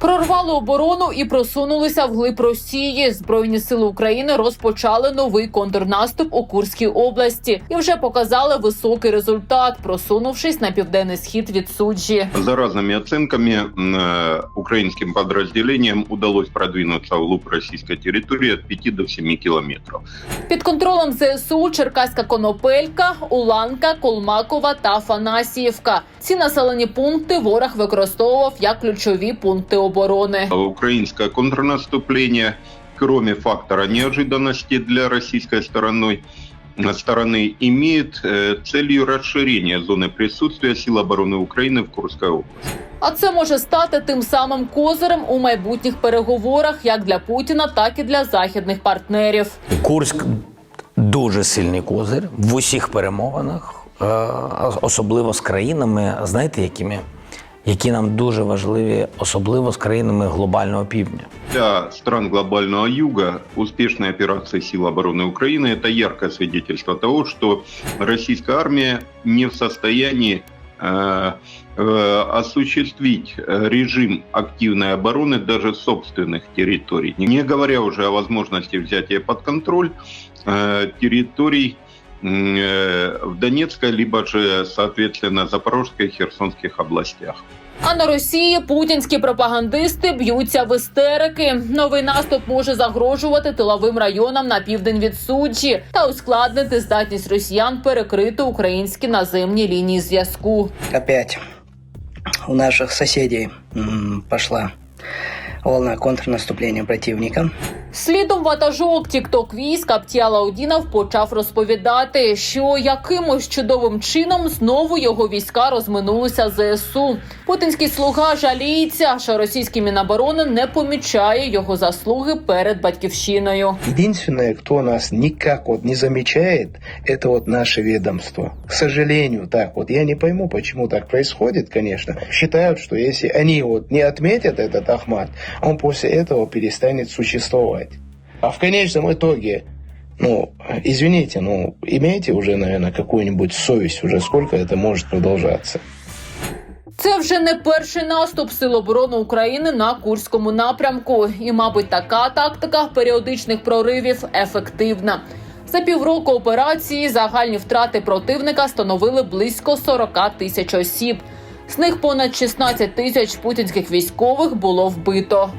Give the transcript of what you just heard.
Прорвали оборону і просунулися вглиб Росії. Збройні сили України розпочали новий контрнаступ у Курській області і вже показали високий результат, просунувшись на південний схід від суджі. За разными оценками, м, э, украинским подразделениям удалось продвинуться вглубь российской территории от 5 до 7 километров. Під контролем ЗСУ Черкаська Конопелька, Уланка, Колмакова та Фанасіївка. Ці населені пункти ворог використовував як ключові пункти оборони. А Украинское контрнаступление, кроме фактора неожиданности для российской стороны, стороны имеет э, целью расширения зоны присутствия сил обороны Украины в Курской области. А це може стати тим самим козирем у майбутніх переговорах як для Путіна, так і для західних партнерів. Курськ дуже сильний козир в усіх перемовинах, е, особливо з країнами, знаєте, якими? Які нам дуже важливі, особливо з країнами глобального півдня. Для стран глобального юга успешные операции сил обороны Украины – это яркое свидетельство того, что российская армия не в состоянии э, э, осуществить э, режим активной обороны даже собственных территорий, не говоря уже о возможности взятия под контроль э, территорий м, э, в Донецкой, либо же, соответственно, Запорожской и Херсонских областях. А на Росії путінські пропагандисти б'ються в істерики. Новий наступ може загрожувати тиловим районам на південь від суджі та ускладнити здатність росіян перекрити українські наземні лінії зв'язку. опять у наших соседей м, пошла волна контрнаступления противника. Слідом ватажок тікток військ Аптіала Удінов почав розповідати, що якимось чудовим чином знову його війська розминулися ЗСУ. Путінський слуга жаліється, що російський міноборони не помічає його заслуги перед батьківщиною. Единственное, кто нас никак вот не замечает, это вот наше ведомство. К сожалению, так вот. Я не пойму, почему так происходит, конечно. Считают, что если они вот не отметят этот Ахмат, он после этого перестанет существовать. А в конечном итоге, ну, извините, ну, имейте уже, наверное, какую-нибудь совесть, уже сколько это может продолжаться. Це вже не перший наступ Сил оборони України на Курському напрямку, і, мабуть, така тактика періодичних проривів ефективна. За півроку операції загальні втрати противника становили близько 40 тисяч осіб. З них понад 16 тисяч путінських військових було вбито.